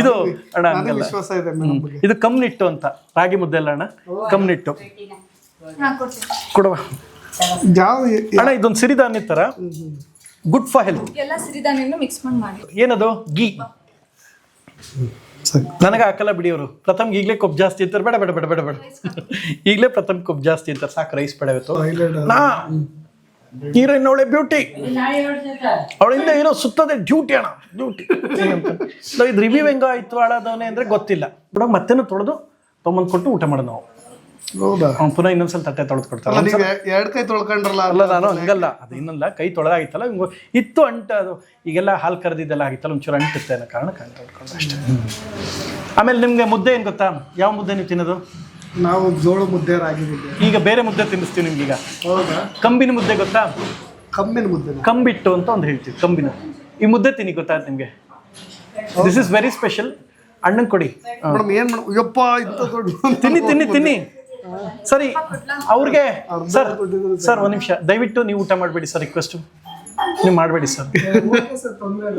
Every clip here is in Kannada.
ಇದು ಅಣ್ಣ ಹಂಗಲ್ಲ. ವಿಶ್ವಾಸ ಇದೆ ಕಮ್ನಿಟ್ಟು ಅಂತ. ರಾಗಿ ಮುದ್ದೆ ಅಲ್ಲ ಅಣ್ಣ? ಕಮ್ನಿಟ್ಟು. ಕೊಡುವ. ಅಣ್ಣ ಇದೊಂದು ಸಿರಿಧಾನ್ಯ ತರ. ಗುಡ್ ಫಾರ್ ಹೆಲ್ತ್ ಎಲ್ಲ ಸಿರಿಧಾನ್ಯನು ಮಿಕ್ಸ್ ಮಾಡಿ ಮಾಡಿ. ಏನದು? ಗೀ ಸರಿ. ನನಗೆ ಹಾಕಲ್ಲ ಬಿಡಿ ಅವರು ಪ್ರಥಮ್ ಈಗಲೇ ಕೊಬ್ಬು ಜಾಸ್ತಿ ಅಂತಾರೆ ಬೇಡ ಬೇಡ ಬೇಡ ಬೇಡ ಬೇಡ. ಈಗಲೇ ಪ್ರಥಮ್ ಕೊಬ್ಬು ಜಾಸ್ತಿ ಅಂತಾರೆ ಸಾಕು ರೈಸ್ ಬೇಡ ಇವತ್ತು. ನಾ ಹೀರೋಯಿನ್ ಅವಳೆ ಬ್ಯೂಟಿ ಅವಳಿಂದ ಏನೋ ಸುತ್ತದೆ ಡ್ಯೂಟಿ ಅಣ್ಣ. ಡ್ಯೂಟಿ ಸೊ ಇದು ರಿವ್ಯೂ ಹೆಂಗ ಆಯ್ತು ಹಾಳಾದವನೇ ಅಂದ್ರೆ ಗೊತ್ತಿಲ್ಲ. ಬಿಡ ಮತ್ತೇನು ತೊಳೆದು ತೊಗೊಂಬಂದು ಕೊಟ್ಟು ಊಟ ಮಾಡೋದು ನಾವು. ಹೌದಾ? ಪುನಃ ಇನ್ನೊಂದ್ಸಲ ತಟ್ಟೆ ತೊಳೆದು ಕೊಡ್ತಾರೆ ಎರಡು ಕೈ ತೊಳ್ಕೊಂಡ್ರಲ್ಲ ಅಲ್ಲ ನಾನು ಹಂಗಲ್ಲ. ಅದು ಇನ್ನಲ್ಲ ಕೈ ತೊಳೆದಾಗಿತ್ತಲ್ಲ ಹಿಂಗೆ ಇತ್ತು ಅಂಟ ಅದು. ಈಗೆಲ್ಲ ಹಾಲು ಕರೆದಿದ್ದೆಲ್ಲ ಆಗಿತ್ತಲ್ಲ ಒಂಚೂರು ಅಂಟುತ್ತೆ ಅನ್ನೋ ಕಾರಣಕ್ಕೆ ಅಂಟ ತೊಳ್ಕೊಂಡು ಅಷ್ಟೇ ಆಮೇಲೆ ನಿಮಗೆ ಮುದ್ದೆ ಏನು ಗೊತ್ತಾ? ಯಾವ ಮುದ್ದೆ ನೀವು ತಿನ್ನೋದು? ನಾವು ಜೋಳ ಮುದ್ದೆ ರಾಗಿ ಈಗ ಬೇರೆ ಮುದ್ದೆ ತಿನ್ನಿಸ್ತೀವಿ ನಿಮ್ಗೆ ಈಗ ಹೌದಾ? ಕಂಬಿನ ಮುದ್ದೆ ಗೊತ್ತಾ? ಕಂಬಿನ ಮುದ್ದೆ ಕಂಬಿಟ್ಟು ಅಂತ ಒಂದು ಹೇಳ್ತೀವಿ ಕಂಬಿನ. ಈ ಮುದ್ದೆ ತಿನ್ನಿ ಗೊತ್ತಾಯ್ತು ನಿಮಗೆ? ದಿಸ್ ಇಸ್ ವೆರಿ ಸ್ಪೆಷಲ್ ಅಣ್ಣಂಗೆ ಕೊಡಿ. ಮೇಡಮ್ ಏನ್ ಮೇಡಮ್? ಯಪ್ಪ ಇಂಥ ದೊಡ್ಡ ತಿನ್ನಿ ತಿನ್ನಿ ತಿನ್ನಿ. ಸರಿ ಅವ್ರಿಗೆ ಸರ್ ಸರ್. ಒಂದು ನಿಮಿಷ. ದಯವಿಟ್ಟು ನೀವು ಊಟ ಮಾಡಬೇಡಿ ಸರ್ ರಿಕ್ವೆಸ್ಟ್ ನೀವು ಮಾಡಬೇಡಿ ಸರ್.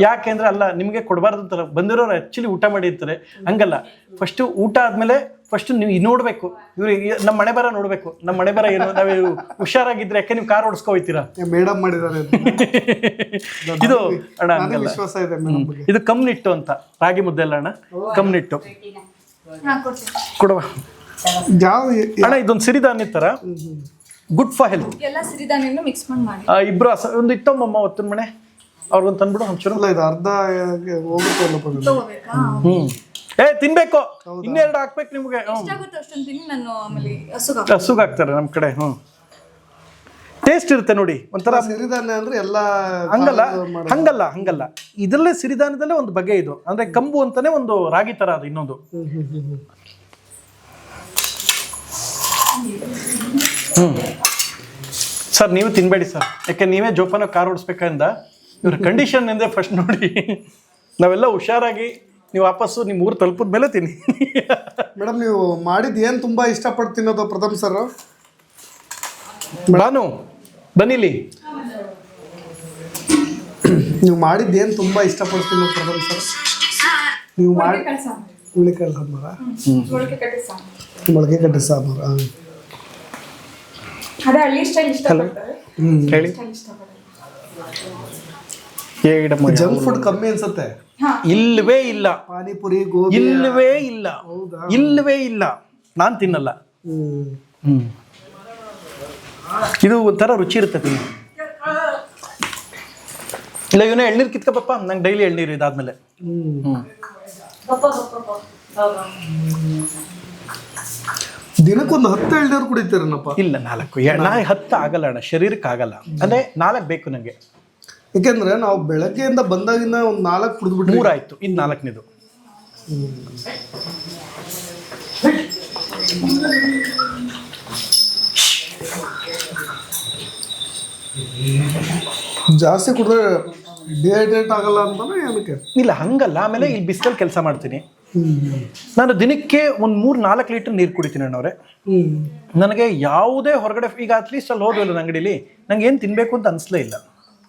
ಯಾಕೆಂದ್ರೆ ಅಲ್ಲ ನಿಮಗೆ ಕೊಡಬಾರ್ದು ಅಂತಾರೆ ಬಂದಿರೋರು ಆ್ಯಕ್ಚುಲಿ ಊಟ ಮಾಡಿರ್ತಾರೆ. ಹಂಗಲ್ಲ. ಫಸ್ಟು ಊಟ ಆದಮೇಲೆ ಫಸ್ಟ್ ನೀವು ಇದು ನೋಡಬೇಕು. ಇವ್ರು ನಮ್ಮ ಮನೆ ಬರ ನೋಡಬೇಕು. ನಮ್ಮ ಮನೆ ಬರ ಏನು? ನಾವು ಹುಷಾರಾಗಿದ್ರೆ ಯಾಕೆ ನೀವು ಕಾರ್ ಓಡಿಸ್ಕೊ ಹೋಗ್ತೀರಾ ಮೇಡಮ್ ಮಾಡಿದ್ದಾರೆ ಇದು ಅಣ್ಣ ವಿಶ್ವಾಸ ಇದೆ ಇದು ಕಮ್ನಿಟ್ಟು ಅಂತ. ರಾಗಿ ಮುದ್ದೆ ಅಲ್ಲ ಅಣ್ಣ? ಕಮ್ನಿಟ್ಟು ಕೊಡುವ. ಯಾವ ಅಣ್ಣ ಇದೊಂದು ಸಿರಿಧಾನ್ಯ ತರ. ಗುಡ್ ಫಾರ್ ಹೆಲ್ತ್ ಎಲ್ಲ ಸಿರಿಧಾನ್ಯನು ಮಿಕ್ಸ್ ಮಾಡಿ ಮಾಡಿ. ಇಬ್ರು ಒಂದು ಇತ್ತಮ್ಮಮ್ಮ ಒತ್ತನ ಮನೆ ಅವ್ರಿಗೊಂದು ತಂದ್ಬಿಡು ಒಂಚೂರು. ಇದು ಅರ್ಧ ಹೋಗುತ್ತೆ. ಹ್ಮ್. ಏ ತಿನ್ಬೇಕು. ಇನ್ನೆರಡು ಹಾಕ್ಬೇಕು ನಿಮ್ಗೆ. ಹಸುಗ ಹಾಕ್ತಾರೆ ನಮ್ಮ ಕಡೆ ಹ್ಮ್. ಟೇಸ್ಟ್ ಇರುತ್ತೆ ನೋಡಿ ಒಂಥರ ಸಿರಿಧಾನ್ಯ ಅಂದ್ರೆ ಎಲ್ಲ ಹಂಗಲ್ಲ. ಹಂಗಲ್ಲ ಹಂಗಲ್ಲ. ಇದರಲ್ಲೇ ಸಿರಿಧಾನ್ಯದಲ್ಲೇ ಒಂದು ಬಗೆ ಇದು. ಅಂದ್ರೆ ಕಂಬು ಅಂತಾನೆ ಒಂದು ರಾಗಿ ತರ ಅದು ಇನ್ನೊಂದು. ಹ್ಮ್, ಸರ್ ನೀವು ತಿನ್ಬೇಡಿ ಸರ್. ಯಾಕೆ ನೀವೇ ಜೋಪಾನ ಕಾರ್ ಓಡಿಸ್ಬೇಕಂದ ಇವ್ರ ಕಂಡೀಷನ್ ಎಂದ್ರೆ ಫಸ್ಟ್ ನೋಡಿ. ನಾವೆಲ್ಲ ಹುಷಾರಾಗಿ ನೀವು ವಾಪಸ್ಸು ನಿಮ್ಮ ಊರು ತಲುಪಿದ ಮೇಲೆ ತಿನ್ನಿ. ಮೇಡಮ್ ನೀವು ಮಾಡಿದ್ದು ಏನು ತುಂಬ ಇಷ್ಟಪಟ್ಟು ತಿನ್ನೋದು ಪ್ರಥಮ್ ಸರ್? ಬಾನು ಬನ್ನಿಲಿ. ನೀವು ಮಾಡಿದ್ದು ಏನು ತುಂಬ ಇಷ್ಟಪಟ್ಟು ತಿನ್ನೋದು ಪ್ರಥಮ್ ಸರ್? ನೀವು ಮಾಡಿ ಹುಳಿಕಾಳು ಸಾಂಬಾರ. ಮೊಳಕೆ ಕಟ್ಟಿ ಸಾಂಬಾರು ಹ್ಮ್. ಹೇಳಿ. ಜಂಕ್ ಫುಡ್ ಕಮ್ಮಿ ಅನ್ಸುತ್ತೆ. ಇಲ್ಲವೇ ಇಲ್ಲ. ಪಾನಿಪುರಿ ಗೋಬಿ ಇಲ್ಲವೇ ಇಲ್ಲ. ಹೌದಾ? ಇಲ್ಲವೇ ಇಲ್ಲ. ನಾನು ತಿನ್ನಲ್ಲ. ಇದು ಒಂಥರ ರುಚಿ ಇರುತ್ತೆ ತಿನ್ನ. ಇಲ್ಲ ಇವನೇ ಎಳ್ನೀರು ಕಿತ್ಕೊಪ್ಪ. ನಂಗೆ ಡೈಲಿ ಎಳ್ನೀರು ಇದಾದ್ಮೇಲೆ. ದಿನಕ್ಕೊಂದು ಹತ್ತು ಎಳ್ನೀರು ಕುಡಿತೀರನಪ್ಪ? ಇಲ್ಲ ನಾಲ್ಕು. ನಾ ಹತ್ತು ಆಗಲ್ಲ ಅಣ್ಣ. ಶರೀರಕ್ಕೆ ಆಗಲ್ಲ ಅಂದ್ರೆ ನಾಲ್ಕು ಬೇಕು ನನಗೆ ಯಾಕೆಂದ್ರೆ ನಾವು ಬೆಳಗ್ಗೆಯಿಂದ ಬಂದಾಗಿನ ಒಂದು ನಾಲ್ಕು ಕುಡಿದ್ಬಿಟ್ಟು ಮೂರಾಯ್ತು ಇನ್ನು ನಾಲ್ಕನೇದು. ಜಾಸ್ತಿ ಕುಡಿದ್ರೆ ಡಿಹೈಡ್ರೇಟ್ ಆಗಲ್ಲ ಅಂತಾನೆ ಏನಕ್ಕೆ? ಇಲ್ಲ ಹಂಗಲ್ಲ ಆಮೇಲೆ ಇಲ್ಲಿ ಬಿಸಿಲಲ್ಲಿ ಕೆಲಸ ಮಾಡ್ತೀನಿ. ನಾನು ದಿನಕ್ಕೆ ಒಂದು ಮೂರು ನಾಲ್ಕು ಲೀಟರ್ ನೀರು ಕುಡಿತೀನಿ ಅಣ್ಣವ್ರೆ. ನನಗೆ ಯಾವುದೇ ಹೊರಗಡೆ ಈಗ ಅಟ್ಲೀಸ್ಟ್ ಅಲ್ಲಿ ಹೋದ್ವಲ್ಲ ಅಂಗಡಿಲಿ ನಂಗೆ ಏನು ತಿನ್ನಬೇಕು ಅಂತ ಅನಿಸ್ಲೇ ಇಲ್ಲ.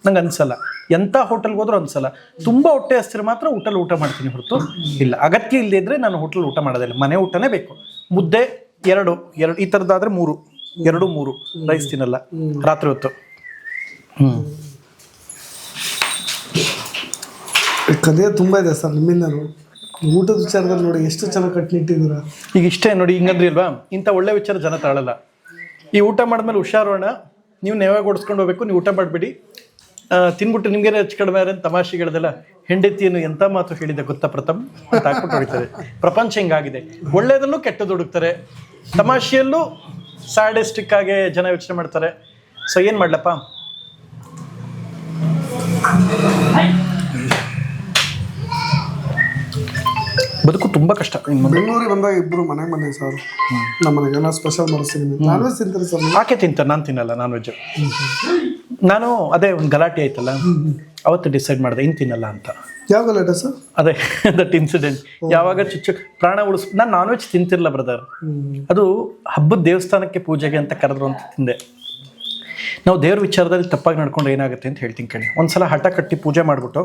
ನಂಗೆ ಅನ್ಸಲ್ಲ. ಎಂಥ ಹೋಟೆಲ್ಗೆ ಹೋದ್ರೂ ಅನ್ಸಲ್ಲ. ತುಂಬ ಹೊಟ್ಟೆ ಹಸ್ತಿರ ಮಾತ್ರ ಊಟಲ್ಲಿ ಊಟ ಮಾಡ್ತೀನಿ ಹೊರತು ಇಲ್ಲ. ಅಗತ್ಯ ಇಲ್ಲದೆ ಇದ್ರೆ ನಾನು ಹೋಟೆಲ್ ಊಟ ಮಾಡೋದಿಲ್ಲ. ಮನೆ ಊಟನೇ ಬೇಕು. ಮುದ್ದೆ ಎರಡು ಎರಡು ಈ ಥರದ್ದಾದರೆ ಮೂರು ಎರಡು ಮೂರು. ರೈಸ್ ತಿನ್ನಲ್ಲ. ರಾತ್ರಿ ಹೊತ್ತು. ಹ್ಞೂ ಕಲಿಯ ತುಂಬಾ ಇದೆ ಸರ್ ನಿಮ್ಮಿಂದಲೂ ಊಟದ ವಿಚಾರದಲ್ಲಿ ನೋಡಿ ಎಷ್ಟು ಚೆನ್ನಾಗಿ ಕಟ್ಟಿನಿಟ್ಟಿದ್ದೀರ ಈಗ ಇಷ್ಟೇ ನೋಡಿ ಹಿಂಗಂದ್ರಿ ಅಲ್ವಾ ಇಂಥ ಒಳ್ಳೆ ವಿಚಾರ ಜನ ತಾಳಲ್ಲ. ಈ ಊಟ ಮಾಡಿದ್ಮೇಲೆ ಹುಷಾರೋಣ ನೀವು ನೇವಾಗ ಓಡಿಸ್ಕೊಂಡು ಹೋಗ್ಬೇಕು ನೀವು ಊಟ ಮಾಡಬೇಡಿ. ತಿನ್ಬಿಟ್ಟು ನಿಮ್ಗೇನೆ ಹೆಚ್ಚು ಕಡಿಮೆ ಅಂತ ತಮಾಷೆಗಳದೆಲ್ಲ ಹೆಂಡತಿಯನ್ನು ಎಂಥ ಮಾತು ಹೇಳಿದೆ ಗೊತ್ತಾ ಪ್ರಥಮ್? ಅಂತ ಹಾಕ್ಬಿಟ್ಟು ಹೊಡಿತಾರೆ. ಪ್ರಪಂಚ ಹಿಂಗಾಗಿದೆ. ಒಳ್ಳೇದನ್ನು ಕೆಟ್ಟದ್ದು ಹುಡುಕ್ತಾರೆ. ತಮಾಷೆಯಲ್ಲೂ ಸ್ಯಾಡಿಸ್ಟಿಕ್ ಆಗಿ ಜನ ಯೋಚನೆ ಮಾಡ್ತಾರೆ. ಸೊ ಏನು ಮಾಡ್ಲಪ್ಪ? ಬದುಕು ತುಂಬ ಕಷ್ಟ. ಬೆಂಗಳೂರಿಗೆ ಬಂದಾಗ ಇಬ್ರು ಮನೆಗೆ ಬಂದೆ ಸರ್. ನಮ್ಮ ಮನೆಗೆ ಏನೋ ಸ್ಪೆಷಲ್ ಮಾಡಿಸ್ತೀನಿ ನಾನ್ ವೆಜ್ ತಿಂತಾರೆ ಸರ್? ಆಕೆ ತಿಂತಾರೆ ನಾನು ತಿನ್ನಲ್ಲ ನಾನ್ ವೆಜ್ ನಾನು ಅದೇ ಒಂದು ಗಲಾಟೆ ಆಯ್ತಲ್ಲ ಅವತ್ತು ಡಿಸೈಡ್ ಮಾಡಿದೆ ಇನ್ ತಿನ್ನಲ್ಲ ಅಂತ. ಯಾವ ಗಲಾಟೆ ಸರ್? ಅದೇ ದಟ್ ಇನ್ಸಿಡೆಂಟ್ ಯಾವಾಗ ಚುಚ್ಚು ಪ್ರಾಣ ಉಳಿಸ್ ನಾನು ನಾನ್ ವೆಜ್ ತಿಂತಿರಲ್ಲ ಬ್ರದರ್ ಅದು ಹಬ್ಬದ ದೇವಸ್ಥಾನಕ್ಕೆ ಪೂಜೆಗೆ ಅಂತ ಕರೆದ್ರು ಅಂತ ತಿಂದೆ. ನಾವು ದೇವ್ರ ವಿಚಾರದಲ್ಲಿ ತಪ್ಪಾಗಿ ನಡ್ಕೊಂಡು ಏನಾಗುತ್ತೆ ಅಂತ ಹೇಳ್ತೀನಿ ಕೇಳಿ ಒಂದ್ಸಲ ಹಠ ಕಟ್ಟಿ ಪೂಜೆ ಮಾಡಿಬಿಟ್ಟು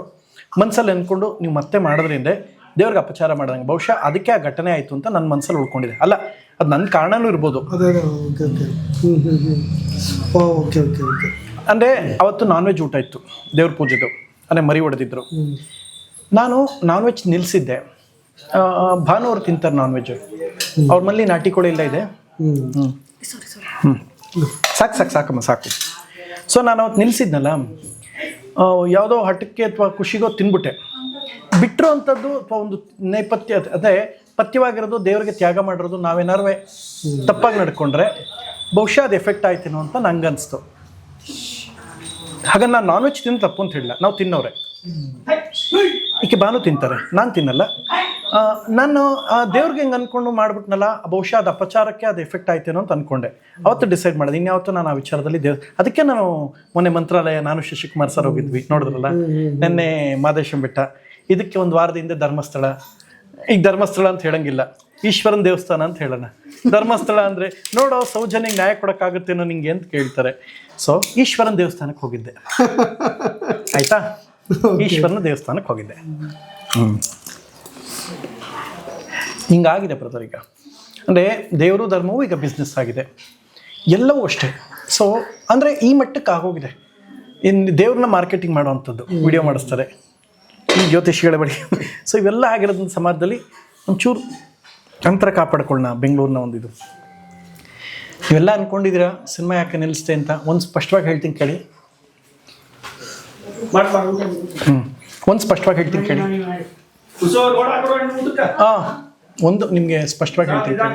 ಮನ್ಸಲ್ಲಿ ಅಂದ್ಕೊಂಡು ನೀವು ಮತ್ತೆ ಮಾಡಿದ್ರಿಂದ ದೇವ್ರಿಗೆ ಅಪಚಾರ ಮಾಡ್ದಂಗೆ. ಬಹುಶಃ ಅದಕ್ಕೆ ಆ ಘಟನೆ ಆಯಿತು ಅಂತ ನನ್ನ ಮನಸ್ಸಲ್ಲಿ ಉಳ್ಕೊಂಡಿದೆ. ಅಲ್ಲ ಅದು ನನ್ನ ಕಾರಣನೂ ಇರ್ಬೋದು. ಅದೇ ಅದೇ ಓಕೆ ಓಕೆ. ಹ್ಞೂ ಹ್ಞೂ ಹ್ಞೂ ಓಕೆ ಓಕೆ ಓಕೆ. ಅಂದರೆ ಅವತ್ತು ನಾನ್ ವೆಜ್ ಊಟ ಇತ್ತು ದೇವ್ರ ಪೂಜೆದು. ಅಂದರೆ ಮರಿ ಹೊಡೆದಿದ್ರು. ನಾನು ನಾನ್ ವೆಜ್ ನಿಲ್ಲಿಸಿದ್ದೆ ಭಾನುವಾರ ತಿಂತಾರೆ ನಾನ್ ವೆಜ್ ಅವ್ರ ಮನೇಲಿ ನಾಟಿ ಕೋಳಿ ಇಲ್ಲ ಇದೆ. ಹ್ಞೂ ಸಾಕು ಸಾಕು ಸಾಕಮ್ಮ ಸಾಕು. ಸೊ ನಾನು ಅವತ್ತು ನಿಲ್ಲಿಸಿದ್ನಲ್ಲ ಯಾವುದೋ ಹಠಕ್ಕೆ ಅಥವಾ ಖುಷಿಗೋ ತಿನ್ಬಿಟ್ಟೆ. ಬಿಟ್ಟರು ಅಂಥದ್ದು ಅಥವಾ ಒಂದು ನೇಪಥ್ಯ ಅದೇ ಪಥ್ಯವಾಗಿರೋದು ದೇವರಿಗೆ ತ್ಯಾಗ ಮಾಡಿರೋದು ನಾವೇನಾರು ತಪ್ಪಾಗಿ ನಡ್ಕೊಂಡ್ರೆ ಬಹುಶಃ ಅದು ಎಫೆಕ್ಟ್ ಆಯ್ತೇನೋ ಅಂತ ನಂಗೆ ಅನಿಸ್ತು ಹಾಗೆ ನಾನು ನಾನ್ ವೆಜ್ ತಿಂದು ತಪ್ಪು ಅಂತ ಹೇಳಿಲ್ಲ. ನಾವು ತಿನ್ನೋರೆ ಈಕೆ ಬಾನು ತಿಂತಾರೆ. ನಾನು ತಿನ್ನಲ್ಲ. ನಾನು ಆ, ದೇವ್ರಿಗೆ ಹೆಂಗೆ ಅನ್ಕೊಂಡು ಮಾಡಿಬಿಟ್ನಲ್ಲ ಬಹುಶಃ ಅದು ಅಪಚಾರಕ್ಕೆ ಅದು ಎಫೆಕ್ಟ್ ಆಯ್ತೇನೋ ಅಂತ ಅನ್ಕೊಂಡೆ. ಅವತ್ತು ಡಿಸೈಡ್ ಮಾಡಿದೆ. ಇನ್ಯಾವತ್ತು ನಾನು ಆ ವಿಚಾರದಲ್ಲಿ ದೇವ್ ಅದಕ್ಕೆ ನಾನು ಮೊನ್ನೆ ಮಂತ್ರಾಲಯ ನಾನು ಶಶಿಕುಮಾರ್ ಸರ್ ಹೋಗಿದ್ವಿ. ನೋಡಿದ್ರಲ್ಲ? ನೆನ್ನೆ ಮಾದೇಶಂ ಬೆಟ್ಟ. ಇದಕ್ಕೆ ಒಂದು ವಾರದ ಹಿಂದೆ ಧರ್ಮಸ್ಥಳ. ಈಗ ಧರ್ಮಸ್ಥಳ ಅಂತ ಹೇಳಂಗಿಲ್ಲ. ಈಶ್ವರನ ದೇವಸ್ಥಾನ ಅಂತ ಹೇಳೋಣ. ಧರ್ಮಸ್ಥಳ ಅಂದ್ರೆ ನೋಡೋ ಸೌಜನ್ಯಗೆ ನ್ಯಾಯ ಕೊಡೋಕ್ಕಾಗುತ್ತೇನೋ ನಿಂಗೆ ಅಂತ ಕೇಳ್ತಾರೆ. ಸೊ ಈಶ್ವರನ ದೇವಸ್ಥಾನಕ್ಕೆ ಹೋಗಿದ್ದೆ. ಆಯ್ತಾ? ಈಶ್ವರನ ದೇವಸ್ಥಾನಕ್ಕೆ ಹೋಗಿದ್ದೆ. ಹ್ಮ್. ಹಿಂಗಾಗಿದೆ ಬ್ರದರ್ ಈಗ. ಅಂದರೆ ದೇವರು ಧರ್ಮವು ಈಗ ಬಿಸ್ನೆಸ್ ಆಗಿದೆ. ಎಲ್ಲವೂ ಅಷ್ಟೇ. ಸೊ ಅಂದರೆ ಈ ಮಟ್ಟಕ್ಕೆ ಆಗೋಗಿದೆ. ಇನ್ನು ದೇವ್ರನ್ನ ಮಾರ್ಕೆಟಿಂಗ್ ಮಾಡುವಂಥದ್ದು. ವಿಡಿಯೋ ಮಾಡಿಸ್ತಾರೆ. ಈ ಜ್ಯೋತಿಷಿಗಳ ಬಳಿ. ಸೊ ಇವೆಲ್ಲ ಆಗಿರೋದ್ರ ಸಮಾಜದಲ್ಲಿ ಒಂಚೂರು ಅಂತರ ಕಾಪಾಡ್ಕೊಳ್ಳೋಣ ಬೆಂಗಳೂರಿನ ಒಂದು ಇದು ಇವೆಲ್ಲ ಅಂದ್ಕೊಂಡಿದ್ದೀರಾ ಸಿನಿಮಾ ಯಾಕೆ ನಿಲ್ಲಿಸ್ತೆ ಅಂತ? ಒಂದು ಸ್ಪಷ್ಟವಾಗಿ ಹೇಳ್ತೀನಿ ಕೇಳಿ. ಹ್ಞೂ ಒಂದು ಸ್ಪಷ್ಟವಾಗಿ ಹೇಳ್ತೀನಿ ಕೇಳಿ. ಹಾಂ ಒಂದು ನಿಮಗೆ ಸ್ಪಷ್ಟವಾಗಿ ಹೇಳ್ತೀನಿ ಕೇಳಿ.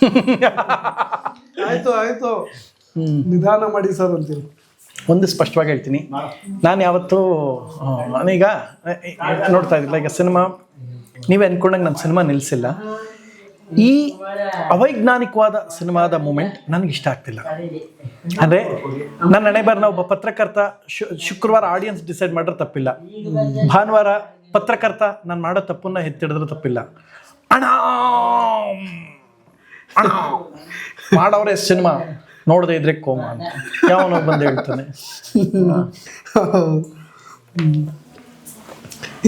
ಆಯ್ತು ಆಯ್ತು. ನಿಧಾನ ಮಾಡಿ ಸರ್ ಅಂತೀನಿ ಒಂದು ಸ್ಪಷ್ಟವಾಗಿ ಹೇಳ್ತೀನಿ. ನಾನು ಯಾವತ್ತೂ ನಾನೀಗ ನೋಡ್ತಾ ಇದ್ದಿಲ್ಲ. ಈಗ ಸಿನಿಮಾ, ನೀವೇ ಅನ್ಕೊಂಡಂಗೆ ನಾನು ಸಿನಿಮಾ ನಿಲ್ಲಿಸಿಲ್ಲ ಈ ಅವೈಜ್ಞಾನಿಕವಾದ ಸಿನಿಮಾದ ಮೂಮೆಂಟ್ ನನಗೆ ಇಷ್ಟ ಆಗ್ತಿಲ್ಲ. ಅಂದರೆ ನನ್ನ ಹಣೆ ಒಬ್ಬ ಪತ್ರಕರ್ತ ಶುಕ್ರವಾರ ಆಡಿಯನ್ಸ್ ಡಿಸೈಡ್ ಮಾಡಿದ್ರೆ ತಪ್ಪಿಲ್ಲ. ಭಾನುವಾರ ಪತ್ರಕರ್ತ ನಾನು ಮಾಡೋ ತಪ್ಪನ್ನ ಎತ್ತಿಡಿದ್ರೆ ತಪ್ಪಿಲ್ಲ. ಅಣ್ಣ ಮಾಡೋರೇ ಸಿನಿಮಾ. ನೋಡದೆ ಇದ್ರೆ ಕೋಮ ಅಂತ. ಯಾವನೋ ಬಂದು ಹೇಳ್ತಾನೆ.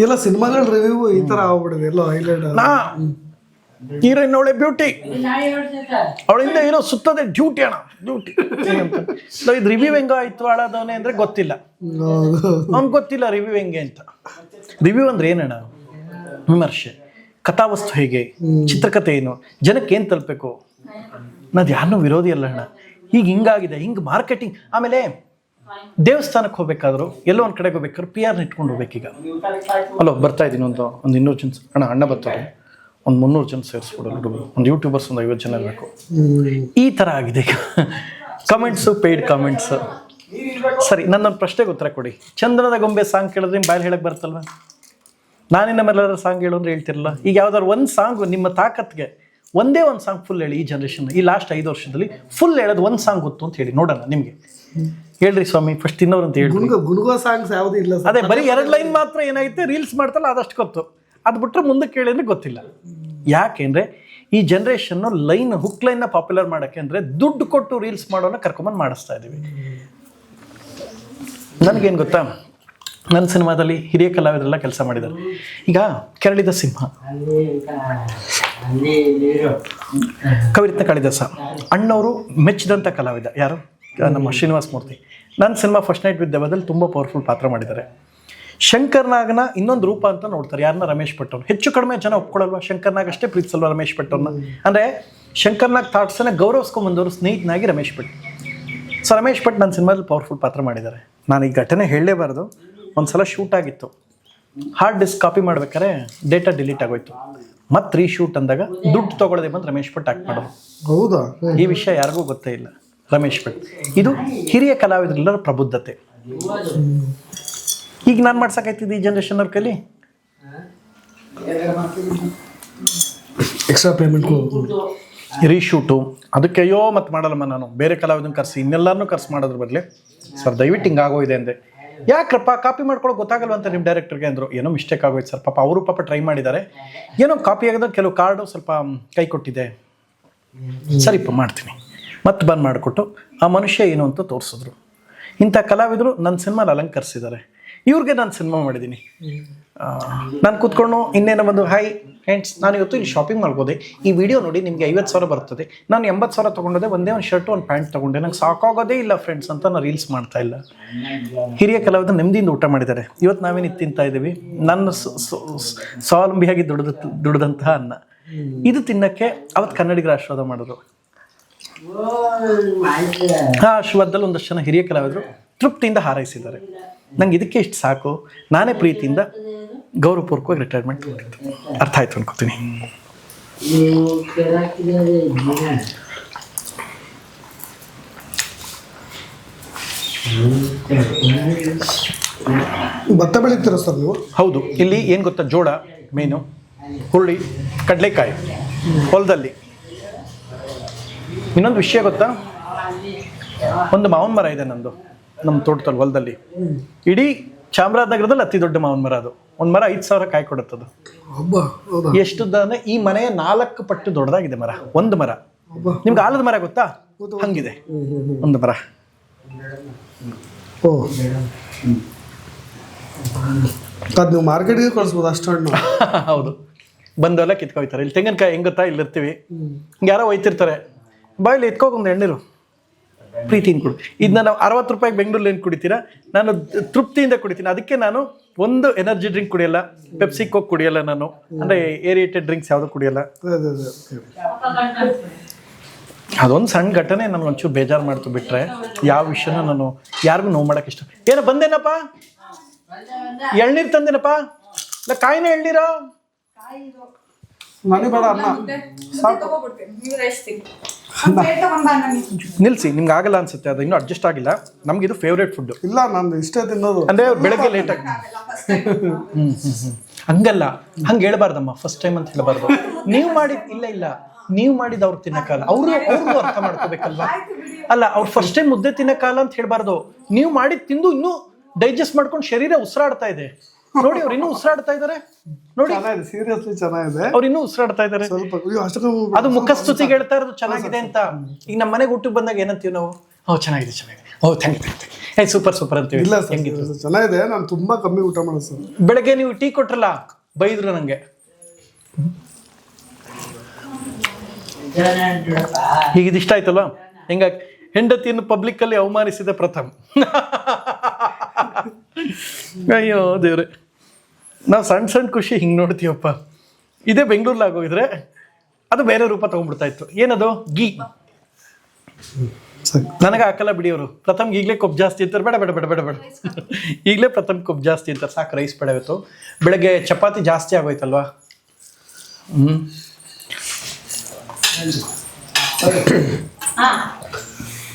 ಎಲ್ಲ ಸಿನಿಮಾಗಳ ರಿವ್ಯೂ ಈ ತರ ಆಗ್ಬಿಡಿದೆ ಎಲ್ಲ ಹೈಲೈಟ್ ನಾ ಹೀರೋಯಿನ್ ಅವಳೆ ಬ್ಯೂಟಿ ಅವಳಿಂದ ಏನೋ ಸುತ್ತದೆ ಡ್ಯೂಟಿ ಅಣ್ಣ ಡ್ಯೂಟಿ ಇದು ರಿವ್ಯೂ ಹೆಂಗ ಆಯ್ತು ಹಾಳಾದವನೇ ಅಂದ್ರೆ ಗೊತ್ತಿಲ್ಲ. ಅವ್ನಿಗೆ ಗೊತ್ತಿಲ್ಲ ರಿವ್ಯೂ ಹೆಂಗೆ ಅಂತ. ರಿವ್ಯೂ ಅಂದ್ರೆ ಏನಣ್ಣ? ವಿಮರ್ಶೆ. ಕಥಾವಸ್ತು ಹೇಗೆ? ಚಿತ್ರಕಥೆ ಏನು? ಜನಕ್ಕೆ ಏನು ತಲುಪಬೇಕು? ನಾದು ಯಾರನ್ನೂ ವಿರೋಧಿ ಅಲ್ಲ ಅಣ್ಣ. ಈಗ ಹಿಂಗಾಗಿದೆ ಹಿಂಗೆ ಮಾರ್ಕೆಟಿಂಗ್. ಆಮೇಲೆ ದೇವಸ್ಥಾನಕ್ಕೆ ಹೋಗ್ಬೇಕಾದ್ರು ಎಲ್ಲೋ ಒಂದು ಕಡೆಗೆ ಹೋಗ್ಬೇಕಾದ್ರೆ ಪಿ ಆರ್ನ ಇಟ್ಕೊಂಡು ಹೋಗ್ಬೇಕೀಗ. ಅಲೋ ಬರ್ತಾ ಇದ್ದೀನಿ ಒಂದು ಒಂದು ಇನ್ನೂರು ಜನ ಅಣ್ಣ ಅಣ್ಣ ಬರ್ತಾರೆ. ಒಂದು ಮುನ್ನೂರು ಜನ ಸೇರಿಸ್ಬಿಡು ಹುಡುಗರು. ಒಂದು ಯೂಟ್ಯೂಬರ್ಸ್ ಒಂದು ಐವತ್ತು ಜನ ಇರಬೇಕು. ಈ ಥರ ಆಗಿದೆ ಈಗ. ಕಮೆಂಟ್ಸು ಪೇಯ್ಡ್ ಕಮೆಂಟ್ಸ್ ಸರಿ ನನ್ನೊಂದು ಪ್ರಶ್ನೆಗೆ ಉತ್ತರ ಕೊಡಿ. ಚಂದ್ರದ ಗೊಂಬೆ ಸಾಂಗ್ ಕೇಳಿದ್ರೆ ನಿಮ್ಮ ಬಾಯಲ್ಲಿ ಹೇಳಕ್ಕೆ ಬರ್ತಲ್ವ ನಾನಿನ್ನ ಮೇಲೆ ಸಾಂಗ್ ಹೇಳು ಅಂದ್ರೆ ಹೇಳ್ತಿರಲ್ಲ. ಈಗ ಯಾವ್ದಾದ್ರು ಒಂದು ಸಾಂಗ್ ನಿಮ್ಮ ತಾಕತ್ಗೆ ಒಂದೇ ಒಂದು ಸಾಂಗ್ ಫುಲ್ ಹೇಳಿ ಈ ಜನ್ರೇಷನ್ ಈ ಲಾಸ್ಟ್ ಐದು ವರ್ಷದಲ್ಲಿ ಫುಲ್ ಹೇಳೋದು ಒಂದು ಸಾಂಗ್ ಗೊತ್ತು ಅಂತ ಹೇಳಿ ನೋಡೋಣ ನಿಮಗೆ. ಹೇಳ್ರಿ ಸ್ವಾಮಿ ಫಸ್ಟ್ ತಿನ್ನೋರು ಅಂತ ಹೇಳಿ ಗುಲ್ಗೋ ಗುನ್ಗೋ ಸಾಂಗ್ಸ್ ಯಾವುದೂ ಇಲ್ಲ ಸರ್. ಅದೇ ಬರೀ ಎರಡು ಲೈನ್ ಮಾತ್ರ ಏನೈತೆ ರೀಲ್ಸ್ ಮಾಡ್ತಲ್ಲ ಅದಷ್ಟು ಗೊತ್ತು. ಅದು ಬಿಟ್ಟರೆ ಮುಂದಕ್ಕೆ ಕೇಳಿದ್ರೆ ಗೊತ್ತಿಲ್ಲ. ಯಾಕೆಂದರೆ ಈ ಜನ್ರೇಷನ್ನು ಲೈನ್ ಹುಕ್ ಲೈನ್ನ ಪಾಪ್ಯುಲರ್ ಮಾಡೋಕ್ಕೆ ಅಂದರೆ ದುಡ್ಡು ಕೊಟ್ಟು ರೀಲ್ಸ್ ಮಾಡೋಣ ಕರ್ಕೊಂಬಂದು ಮಾಡಿಸ್ತಾ ಇದ್ದೀವಿ ನನಗೇನು ಗೊತ್ತಾ? ನನ್ನ ಸಿನಿಮಾದಲ್ಲಿ ಹಿರಿಯ ಕಲಾವಿದರೆಲ್ಲ ಕೆಲಸ ಮಾಡಿದ್ದಾರೆ ಈಗ ಕೆರಳಿದ ಸಿಂಹ. ಕವಿರತ್ನ ಕಾಳಿದಾಸ. ಅಣ್ಣವರು ಮೆಚ್ಚಿದಂಥ ಕಲಾವಿದ. ಯಾರು? ನಮ್ಮ ಶ್ರೀನಿವಾಸ ಮೂರ್ತಿ. ನನ್ನ ಸಿನಿಮಾ ಫಸ್ಟ್ ನೈಟ್ ವಿದ್ಯಾಭದಲ್ಲಿ ತುಂಬ ಪವರ್ಫುಲ್ ಪಾತ್ರ ಮಾಡಿದ್ದಾರೆ. ಶಂಕರ್ನಾಗನ ಇನ್ನೊಂದು ರೂಪ ಅಂತ ನೋಡ್ತಾರೆ. ಯಾರನ್ನ ರಮೇಶ್ ಭಟ್ ಅವ್ರು ಹೆಚ್ಚು ಕಡಿಮೆ ಜನ ಒಪ್ಕೊಳ್ಳಲ್ವಾ ಶಂಕರ್ನಾಗ್ ಅಷ್ಟೇ ಪ್ರೀತಿಸಲ್ವ ರಮೇಶ್ ಭಟ್ ಅವ್ರನ್ನ ಅಂದರೆ ಶಂಕರ್ನಾಗ್ ಥಾಟ್ಸನ್ನ ಗೌರವಿಸ್ಕೊಂಬಂದವರು ಸ್ನೇಹಿತನಾಗಿ ರಮೇಶ್ ಭಟ್. ಸೊ ರಮೇಶ್ ಭಟ್ ನನ್ನ ಸಿನಿಮಾದಲ್ಲಿ ಪವರ್ಫುಲ್ ಪಾತ್ರ ಮಾಡಿದ್ದಾರೆ. ನಾನು ಈ ಘಟನೆ ಹೇಳಲೇಬಾರದು. ಒಂದು ಸಲ ಶೂಟ್ ಆಗಿತ್ತು. ಹಾರ್ಡ್ ಡಿಸ್ಕ್ ಕಾಪಿ ಮಾಡ್ಬೇಕಾದ್ರೆ ಡೇಟಾ ಡಿಲೀಟ್ ಆಗೋಯ್ತು. ಮತ್ತೆ ರೀಶೂಟ್ ಅಂದಾಗ ದುಡ್ಡು ತಗೊಳ್ಳದೆ ಬಂದು ರಮೇಶ್ ಭಟ್ ಆಕ್ಟ್ ಮಾಡೋದು. ಹೌದಾ? ಈ ವಿಷಯ ಯಾರಿಗೂ ಗೊತ್ತೇ ಇಲ್ಲ ರಮೇಶ್ ಭಟ್. ಇದು ಹಿರಿಯ ಕಲಾವಿದರೆಲ್ಲರ ಪ್ರಬುದ್ಧತೆ. ಈಗ ನಾನು ಮಾಡ್ಸಕ್ಕಾಯ್ತಿದ್ದು ಈ ಜನ್ರೇಷನ್ ಅವ್ರ ಕಲಿ? ಎಕ್ಸ್ಟ್ರಾ ಪೇಮೆಂಟ್ ರೀಶೂಟು ಅದಕ್ಕೆ ಅಯ್ಯೋ ಮತ್ತೆ ಮಾಡಲ್ಲಮ್ಮ ನಾನು. ಬೇರೆ ಕಲಾವಿದನ ಕರೆಸಿ ಇನ್ನೆಲ್ಲರನ್ನೂ ಕರ್ಸಿ ಮಾಡೋದ್ರ ಬದಲೇ ಸರ್ ದಯವಿಟ್ಟು ಹಿಂಗಾಗೋ ಇದೆ ಅಂದೆ. ಯಾಕ್ರಪ್ಪ? ಕಾಪಿ ಮಾಡ್ಕೊಳ್ಳೋ ಗೊತ್ತಾಗಲ್ವ ಅಂತ ನಿಮ್ಮ ಡೈರೆಕ್ಟರ್ಗೆ ಅಂದರು. ಏನೋ ಮಿಸ್ಟೇಕ್ ಆಗೋಯ್ತು ಸರ್. ಪಾಪ ಅವರು ಪಾಪ ಟ್ರೈ ಮಾಡಿದ್ದಾರೆ. ಏನೋ ಕಾಪಿ ಆಗದ ಕೆಲವು ಕಾರ್ಡು ಸ್ವಲ್ಪ ಕೈ ಕೊಟ್ಟಿದೆ. ಸರಿಪ್ಪ ಮಾಡ್ತೀನಿ. ಮತ್ತೆ ಬಂದ್ ಮಾಡಿಕೊಟ್ಟು ಆ ಮನುಷ್ಯ ಏನು ಅಂತ ತೋರಿಸಿದ್ರು. ಇಂಥ ಕಲಾವಿದರು ನನ್ನ ಸಿನಿಮಾಲಿ ಅಲಂಕರಿಸಿದ್ದಾರೆ. ಇವ್ರಿಗೆ ನಾನು ಸಿನಿಮಾ ಮಾಡಿದ್ದೀನಿ ನಾನು ಕೂತ್ಕೊಂಡು ಇನ್ನೇನೋ ಒಂದು ಹೈ ಫ್ರೆಂಡ್ಸ್ ನಾನು ಇವತ್ತು ಇಲ್ಲಿ ಶಾಪಿಂಗ್ ಮಾಡ್ಬೋದೆ ಈ ವಿಡಿಯೋ ನೋಡಿ ನಿಮಗೆ ಐವತ್ತು ಸಾವಿರ ಬರ್ತದೆ. ನಾನು ಎಂಬತ್ತು ಸಾವಿರ ತೊಗೊಂಡೋದೆ, ಒಂದೇ ಒಂದು ಶರ್ಟ್ ಒಂದು ಪ್ಯಾಂಟ್ ತೊಗೊಂಡೆ. ನಂಗೆ ಸಾಕಾಗೋದೇ ಇಲ್ಲ ಫ್ರೆಂಡ್ಸ್ ಅಂತ ನಾನು ರೀಲ್ಸ್ ಮಾಡ್ತಾ ಇಲ್ಲ. ಹಿರಿಯ ಕಲಾವಿದ ನೆಮ್ಮದಿಯಿಂದ ಊಟ ಮಾಡಿದ್ದಾರೆ. ಇವತ್ತು ನಾವೇನು ತಿಂತಾ ಇದ್ದೀವಿ? ನನ್ನ ಸ್ವಾವಲಂಬಿಯಾಗಿ ದುಡಿದ, ದುಡಿದಂತಹ ಅನ್ನ. ಇದು ತಿನ್ನಕ್ಕೆ ಅವತ್ತು ಕನ್ನಡಿಗರ ಆಶೀರ್ವಾದ ಮಾಡಿದ್ರು. ಆ ಆಶೀರ್ವಾದದಲ್ಲಿ ಒಂದಷ್ಟು ಜನ ಹಿರಿಯ ಕಲಾವಿದರು ತೃಪ್ತಿಯಿಂದ ಹಾರೈಸಿದ್ದಾರೆ. ನಂಗೆ ಇದಕ್ಕೆ ಇಷ್ಟು ಸಾಕು. ನಾನೇ ಪ್ರೀತಿಯಿಂದ ಗೌರವಪೂರ್ವಕವಾಗಿ ರಿಟೈರ್ಮೆಂಟ್ ತಗೊಂಡಿದ್ದು ಅರ್ಥ ಆಯ್ತು ಅನ್ಕೋತೀನಿ. ಭತ್ತ ಬೆಳೀತೀರ ಸರ್ ನೀವು? ಹೌದು. ಇಲ್ಲಿ ಏನು ಗೊತ್ತಾ? ಜೋಳ ಮೀನು ಹುರುಳಿ ಕಡಲೆಕಾಯಿ ಹೊಲದಲ್ಲಿ. ಇನ್ನೊಂದು ವಿಷಯ ಗೊತ್ತಾ? ಒಂದು ಮಾವಿನ ಮರ ಇದೆ ನಂದು. ನಮ್ಮ ತೋಟದಲ್ಲಿ ಹೊಲದಲ್ಲಿ. ಇಡೀ ಚಾಮರಾಜನಗರದಲ್ಲಿ ಅತಿ ದೊಡ್ಡ ಮಾವಿನ ಮರ ಅದು. ಒಂದು ಮರ ಐದು ಸಾವಿರ ಕಾಯಿ ಕೊಡುತ್ತದು. ಎಷ್ಟು ಅಂದ್ರೆ ಈ ಮನೆಯ ನಾಲ್ಕು ಪಟ್ಟು ದೊಡ್ಡದಾಗಿದೆ ಮರ ಒಂದು ಮರ. ನಿಮ್ಗೆ ಆಲದ ಮರ ಗೊತ್ತಾ? ಹಂಗಿದೆ. ಒಂದು ಮರ. ಅದು ನೀವು ಮಾರ್ಕೆಟ್ಗೆ ಕಳಿಸ್ಬೋದು ಅಷ್ಟು ಹಣ್ಣು. ಹೌದು. ಬಂದವಲ್ಲ ಕಿತ್ಕೊಯ್ತಾರೆ. ಇಲ್ಲಿ ತೆಂಗಿನಕಾಯಿ ಹೆಂಗ್ ಗೊತ್ತಾ? ಇಲ್ಲಿರ್ತೀವಿ. ಹಿಂಗೆ ಯಾರೋ ಒಯ್ತಿರ್ತಾರೆ. ಬಾಯಲ್ಲಿ ಎತ್ಕೋಕೊಂದು ಎಣ್ಣೀರು. ಪ್ರೀತಿಯಿಂದ ಕುಡಿ ಇದನ್ನ ನಾವು ಅರವತ್ತು ರೂಪಾಯಿಗೆ ಬೆಂಗಳೂರಲ್ಲಿ ಏನು ಕುಡಿತೀರಾ? ನಾನು ತೃಪ್ತಿಯಿಂದ ಕುಡಿತೀನಿ. ಅದಕ್ಕೆ ನಾನು ಒಂದು ಎನರ್ಜಿ ಡ್ರಿಂಕ್ ಕುಡಿಯಲ್ಲ ಪೆಪ್ಸಿ ಕೋಕ್ ಕುಡಿಯಲ್ಲ ನಾನು. ಅಂದರೆ ಏರಿಯೇಟೆಡ್ ಡ್ರಿಂಕ್ಸ್ ಯಾವುದು ಕುಡಿಯಲ್ಲ. ಅದೊಂದು ಸಣ್ಣ ಘಟನೆ ನಾನು ಒಂಚೂರು ಬೇಜಾರು ಮಾಡ್ತು ಬಿಟ್ರೆ ಯಾವ ವಿಷಯನ ನಾನು ಯಾರಿಗೂ ನೋವು ಮಾಡೋಕೆ ಇಷ್ಟ ಏನೋ ಬಂದೇನಪ್ಪ? ಎಳ್ನೀರು ತಂದೇನಪ್ಪ? ಇಲ್ಲ ಕಾಯಿನ ಎಳ್ನೀರೋ? ನನಗೆ ಬೇಡ ಅನ್ನ. ಮುದ್ದೆ ನಿಲ್ಸಿ ನಿಮ್ಗೆ ಆಗಲ್ಲ ಅನ್ಸುತ್ತೆ ಅದು ಇನ್ನೂ ಅಡ್ಜಸ್ಟ್ ಆಗಿಲ್ಲ. ನಮ್ಗೆ ಇದು ಫೇವ್ರೇಟ್ ಫುಡ್ ಇಲ್ಲ ನಾನು ಇಷ್ಟೇ ತಿನ್ನೋದು. ಅಂದ್ರೆ ಅವ್ರು ಬೆಳಗ್ಗೆ ಲೇಟ್ ಆಗಿ. ಹಂಗಲ್ಲ ಹಂಗೆ ಹೇಳ್ಬಾರ್ದಮ್ಮ ಫಸ್ಟ್ ಟೈಮ್ ಅಂತ ಹೇಳ್ಬಾರ್ದು. ನೀವು ಮಾಡಿದ್ ಇಲ್ಲ ಇಲ್ಲ. ನೀವು ಮಾಡಿದ ಅವ್ರು ತಿನ್ನಕ್ಕಾಗಲ್ಲ. ಅವರು ಅವ್ರಿಗೂ ಅರ್ಥ ಮಾಡ್ಕೋಬೇಕಲ್ವಾ? ಅಲ್ಲ ಅವ್ರು ಫಸ್ಟ್ ಟೈಮ್ ಮುದ್ದೆ ತಿನ್ನಕ್ಕಾಗಲ್ಲ ಅಂತ ಹೇಳ್ಬಾರ್ದು. ನೀವು ಮಾಡಿದ್ ತಿಂದು ಇನ್ನೂ ಡೈಜೆಸ್ಟ್ ಮಾಡ್ಕೊಂಡು ಶರೀರ ಉಸಿರಾಡ್ತಾ ಇದೆ. ನೋಡಿ ಅವ್ರು ಇನ್ನೂ ಉಸಿರಾಡ್ತಾ ಇದ್ದಾರೆ ನೋಡಿ. ಚೆನ್ನಾಗಿದೆ ಸೀರಿಯಸ್ಲಿ ಚೆನ್ನಾಗಿದೆ. ಅವ್ರು ಇನ್ನೂ ಉಸಿರಾಡ್ತಾ ಇದಾರೆ. ಸ್ವಲ್ಪ ಅಯ್ಯೋ ಅದು ಮುಖಸ್ತುತಿಗೆ ಹೇಳ್ತಾ ಇರೋದು ಚೆನ್ನಾಗಿದೆ ಅಂತ. ಈಗ ನಮ್ಮ ಮನೆಗೆ ಊಟಕ್ಕೆ ಬಂದಾಗ ಏನಂತೀವಿ ನಾವು? ಓ ಚೆನ್ನಾಗಿದೆ ಚೆನ್ನಾಗಿದೆ. ಓ ಥ್ಯಾಂಕ್ ಯು ಥ್ಯಾಂಕ್ ಯು ಏ ಸೂಪರ್ ಸೂಪರ್ ಅಂತೀವಿ. ಇಲ್ಲ ಹೆಂಗಿತ್ತು? ಚೆನ್ನಾಗಿದೆ. ನಾನು ತುಂಬಾ ಕಮ್ಮಿ ಊಟ ಮಾಡೋದು ಸರ್. ಬೆಳಗ್ಗೆ ನೀವು ಟೀ ಕೊಟ್ರಲ್ಲ ಬೈದ್ರು ನಂಗೆ. ಈಗ ಇದಿಷ್ಟ ಆಯ್ತಲ್ಲ? ಹೆಂಗ ಹೆಂಡತಿಯನ್ನು ಪಬ್ಲಿಕ್ ಅಲ್ಲಿ ಅವಮಾನಿಸಿದ ಪ್ರಥಮ್. ಅಯ್ಯೋ ದೇವ್ರೆ. ನಾವು ಸಣ್ಣ ಸಣ್ಣ ಖುಷಿ ಹಿಂಗೆ ನೋಡ್ತೀವಪ್ಪ. ಇದೇ ಬೆಂಗಳೂರಲ್ಲಿ ಆಗೋಗಿದ್ರೆ ಅದು ಬೇರೆ ರೂಪ ತೊಗೊಂಡ್ಬಿಡ್ತಾ ಇತ್ತು ಏನದು? ಗೀ. ನನಗೆ ಹಾಕಲ್ಲ ಬಿಡಿ ಅವರು ಪ್ರಥಮ ಈಗಲೇ ಕೊಬ್ಬು ಜಾಸ್ತಿ ಅಂತಾರೆ. ಬೇಡ ಬೇಡ ಬೇಡ ಬೇಡ ಬೇಡ. ಈಗಲೇ ಪ್ರಥಮ್ ಕೊಬ್ಬು ಜಾಸ್ತಿ ಅಂತಾರೆ. ಸಾಕು ರೈಸ್ ಬೇಡ ಇವತ್ತು. ಬೆಳಗ್ಗೆ ಚಪಾತಿ ಜಾಸ್ತಿ ಆಗೋಯ್ತಲ್ವಾ? ಹ್ಞೂ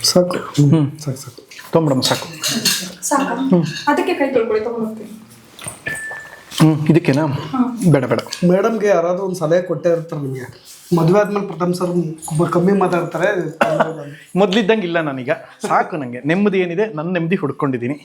ಸಾಕು. ಹ್ಞೂ ಸಾಕು ಸಾಕು. ತೊಗೊಂಬಿಡಮ್ಮ ಸಾಕು. ಹ್ಞೂ ಅದಕ್ಕೆ ಕೈ ತೊಳ್ಕೊಳ್ಳಿ ತಗೊಂಡೋಗ್ತೀನಿ ಹ್ಞೂ ಇದಕ್ಕೇನಾ ಬೇಡ ಬೇಡ. ಮೇಡಮ್ಗೆ ಯಾರಾದ್ರೂ ಒಂದು ಸಲಹೆ ಕೊಟ್ಟೇ ಇರ್ತಾರೆ ನಿಮಗೆ. ಮದುವೆ ಆದ್ಮೇಲೆ ಪ್ರಥಮ್ ಸರ್ ಕಮ್ಮಿ ಮಾತಾಡ್ತಾರೆ. ಮೊದಲಿದ್ದಂಗೆ ಇಲ್ಲ ನಾನೀಗ. ಸಾಕು ನನಗೆ ನೆಮ್ಮದಿ ಏನಿದೆ? ನನ್ನ ನೆಮ್ಮದಿ ಹುಡ್ಕೊಂಡಿದ್ದೀನಿ.